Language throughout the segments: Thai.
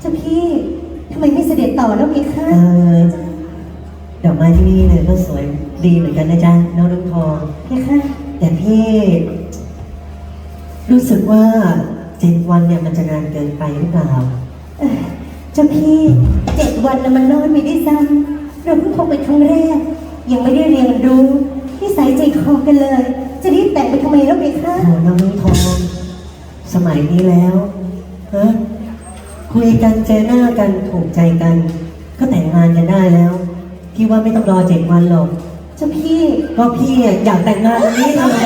เจ้าพี่ทำไมไม่เสด็จต่อแล้วมีค่าเดอกไม้ที่นี่เนี่ยก็สวยดีเหมือนกันนะจ๊ะน้องรุ่งทอง พี่ค่ะแต่พี่ รู้สึกว่าเจ็ดวันเนี่ยมันจะนานเกินไปหรือเปล่าเจ้าพี่เจ็ดวันน่ะมันน้อยไปด้วยซ้ำเราเพิ่งพบกันครั้งแรก ยังไม่ได้เรียนรู้ที่สายใจคอกันเลย จะรีบแต่งไปทำไมแล้วมีค่า โหน้องรุ่งทอง สมัยนี้แล้ว คุยกันเจอหน้ากันถูกใจกัน ก็แต่งงานกันได้แล้วคิดว่าไม่ต้องรอเจ็ดวันหรอก เจ้าพี่ก็พี่อะอยากแต่งงานวันนี้ทำไม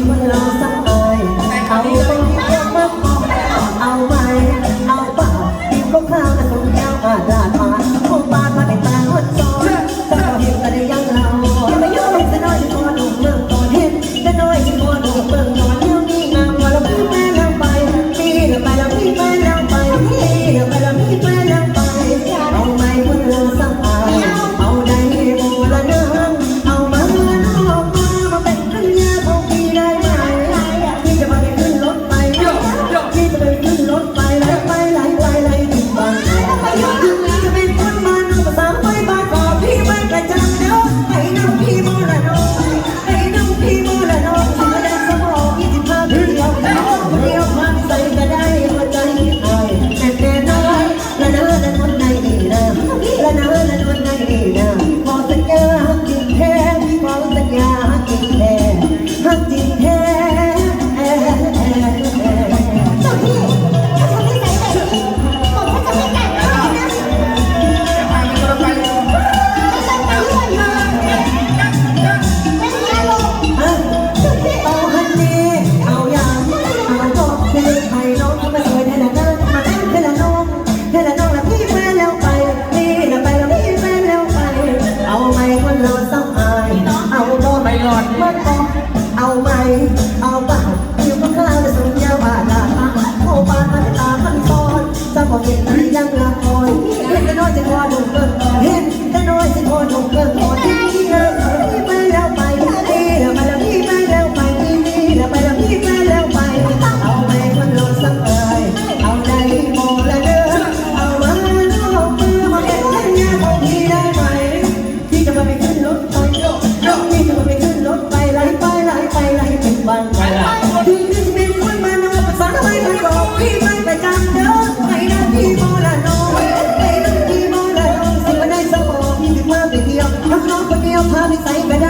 Tiempo de la หลอดเมื่อก่อนเอาไหมเอาเปล่าอยู่ข้างล่างจะส่งยาวบาดาโคบาตาตาขั้นตอนจะบอกเห็นที่ยังละคอยเห็นแต่น้อยจะคอหนุ่เกินเห็นแต่น้อยจะคอหนุ่เกิน ใส่ก็ได้